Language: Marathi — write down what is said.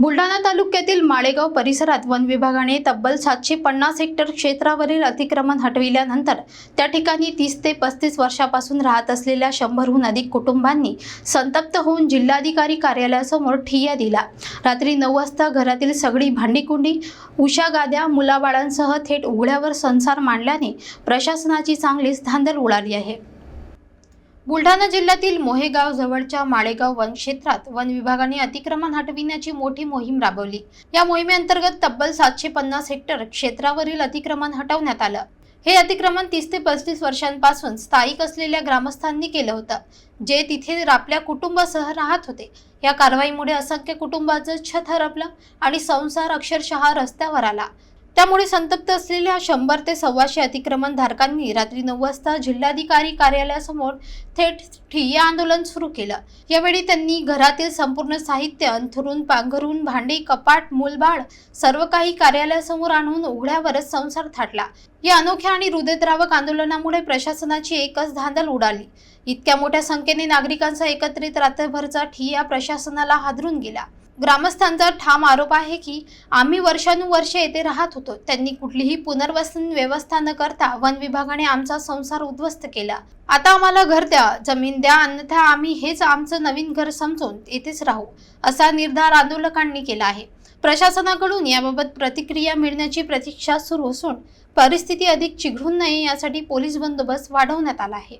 बुलढाणा तालुक्यातील माळेगाव परिसरात वन विभागाने तब्बल सातशे पन्नास हेक्टर क्षेत्रावरील अतिक्रमण हटविल्यानंतर त्या ठिकाणी तीस ते पस्तीस वर्षापासून राहत असलेल्या शंभरहून अधिक कुटुंबांनी संतप्त होऊन जिल्हाधिकारी कार्यालयासमोर ठिय्या दिला रात्री नऊ वाजता घरातील सगळी भांडीकुंडी उषागाद्या मुलाबाळांसह थेट उघड्यावर संसार मांडल्याने प्रशासनाची चांगलीच धांदल उडाली आहे. बुलढाणा जिल्ह्यातील मोहेगाव जवळच्या माळेगाव वन क्षेत्रात वन विभागाने अतिक्रमण हटविण्याची मोठी मोहीम राबवली. या मोहिमेअंतर्गत तब्बल सातशे पन्नास हेक्टर क्षेत्रावरील अतिक्रमण हटवण्यात आलं. हे अतिक्रमण तीस ते पस्तीस वर्षांपासून स्थायिक असलेल्या ग्रामस्थांनी केलं होतं जे तिथे आपल्या कुटुंबासह राहत होते. या कारवाईमुळे असंख्य कुटुंबाचं छत हरपलं आणि संसार अक्षरशः रस्त्यावर आला. त्यामुळे संतप्त असलेल्या शंभर ते सव्वाशे अतिक्रमण धारकांनी रात्री नऊ वाजता जिल्हाधिकारी कार्यालयासमोर थेट ठिय्या आंदोलन सुरू केलं. यावेळी त्यांनी घरातील संपूर्ण साहित्य अंथरून पांघरून भांडी कपाट मूलबाळ सर्व काही कार्यालयासमोर आणून उघड्यावरच संसार थाटला. या अनोख्या आणि हृदयद्रावक आंदोलनामुळे प्रशासनाची एकच धांदल उडाली. इतक्या मोठ्या संख्येने नागरिकांचा एकत्रित रात्रभरचा ठिय्या प्रशासनाला हादरून गेला. ग्रामस्थांचा ठाम आरोप आहे की आम्ही वर्षानुवर्षे येथे राहत होतो. त्यांनी कुठलीही पुनर्वसन व्यवस्था न करता वन विभागाने आमचा संसार उद्ध्वस्त केला. आता आम्हाला घर द्या जमीन द्या अन्यथा आम्ही हेच आमचं नवीन घर समजून येथेच राहू असा निर्धार आंदोलकांनी केला आहे. प्रशासनाकडून याबाबत प्रतिक्रिया मिळण्याची प्रतीक्षा सुरू असून परिस्थिती अधिक चिघळून नये यासाठी पोलीस बंदोबस्त वाढवण्यात आला आहे.